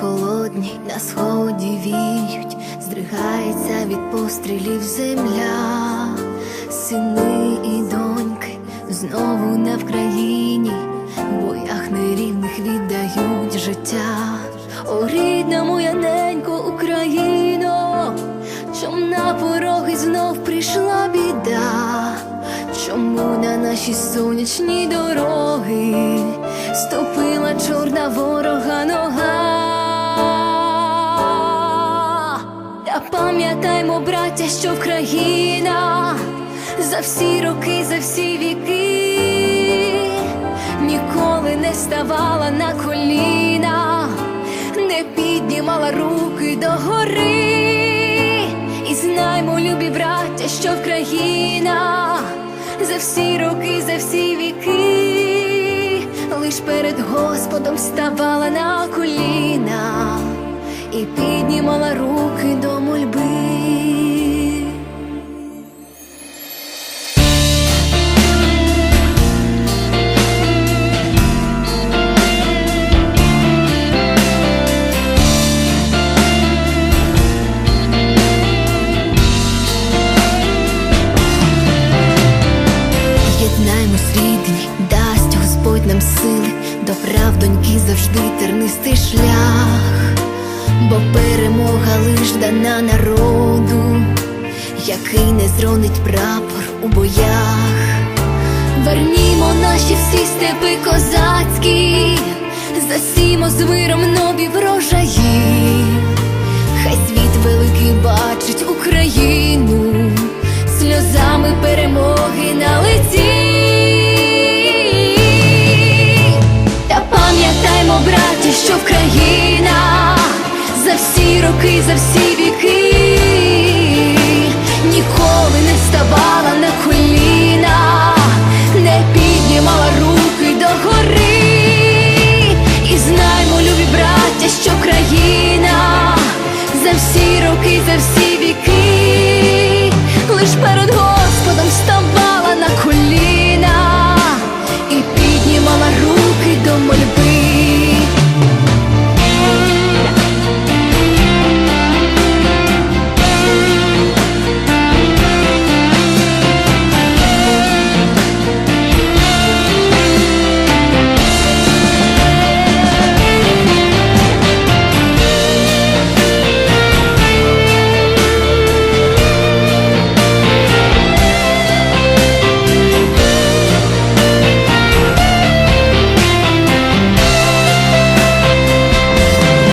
Холодні на сході віють, здригається від пострілів земля, сини і доньки знову не в країні, в боях нерівних віддають життя. О, рідна моя ненько Україно, чом на пороги знов прийшла біда, чому на наші сонячні дороги ступила чорна ворога нога. Пам'ятаймо, браття, що Вкраїна за всі роки, за всі віки ніколи не ставала на коліна, не піднімала руки до гори. І знаймо, любі браття, що Вкраїна за всі роки, за всі віки, лиш перед Господом ставала на коліна і піднімала руки до мольби. Дасть Господь нам сили, до прав доньки завжди тернистий шлях, бо перемога лиш дана народу, який не зронить прапор у боях. Вернімо наші всі степи козацькі, засімо з миром роки, за всі віки, лиш перед Господом ставала на колі.